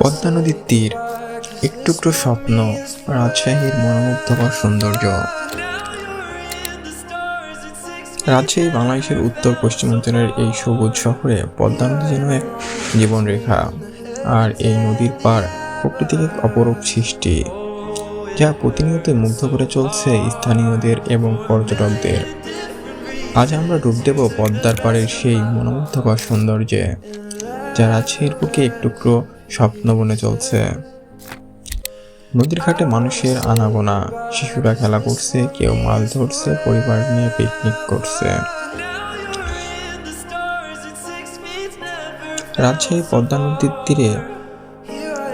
পদ্মা নদীর তীর একটুকরো স্বপ্ন, রাজশাহীর মনোমুগ্ধকর সৌন্দর্য। রাজশাহী বাংলাদেশের উত্তর পশ্চিমাঞ্চলের এই সবুজ শহরে পদ্মা নদী যেন এক জীবনরেখা, আর এই নদীর পার প্রকৃতির এক অপরূপ সৃষ্টি, যা প্রতিনিয়ত মুগ্ধ করে চলছে স্থানীয়দের এবং পর্যটকদের। আজ আমরা ডুব দেব পদ্মার পাড়ের সেই মনোমুগ্ধকর সৌন্দর্যে, যা রাজশাহীর বুকে একটুকরো স্বপ্ন বনে চলছে। নদীর ঘাটে মানুষের আনাগোনা, শিশুরা খেলা করছে, কেউ মাছ ধরছে, পরিবার নিয়ে পিকনিক করছে। রাজশাহী পদ্মা নদীর তীরে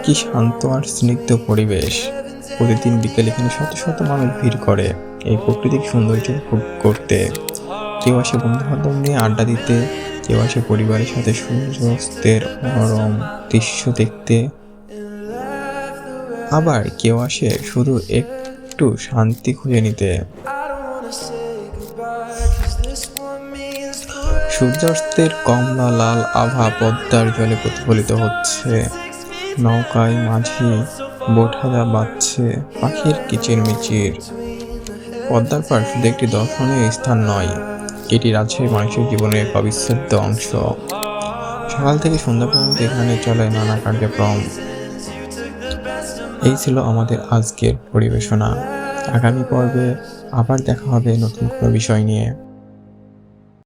কি শান্ত আর স্নিগ্ধ পরিবেশ। প্রতিদিন বিকেল এখানে শত শত মানুষ ভিড় করে এই প্রাকৃতিক সৌন্দর্য উপভোগ করতে। কেউ আসে বন্ধু বান্ধব নিয়ে আড্ডা দিতে কেউ আসে পরিবারের সাথে সূর্যাস্তের মনোরম দৃশ্য দেখতে। আবার কেউ আসে শুধু একটু শান্তি খুঁজে নিতে। সূর্যাস্তের কমলা, লাল আভা পদ্মার জলে প্রতিফলিত হচ্ছে। নৌকায় মাঝি বোঠাদা বাজছে পাখির কিচিরমিচির। পদ্মার পাড় শুধু একটি দর্শনীয় স্থান নয় এটি রাজশাহী মানুষের জীবনের এক অবিচ্ছেদ্য অংশ। সকাল থেকে সন্ধ্যা পর্যন্ত এখানে চলে নানা কার্যক্রম। এই ছিল আমাদের আজকের পরিবেশনা। আগামী পর্বে আবার দেখা হবে নতুন কোনো বিষয় নিয়ে।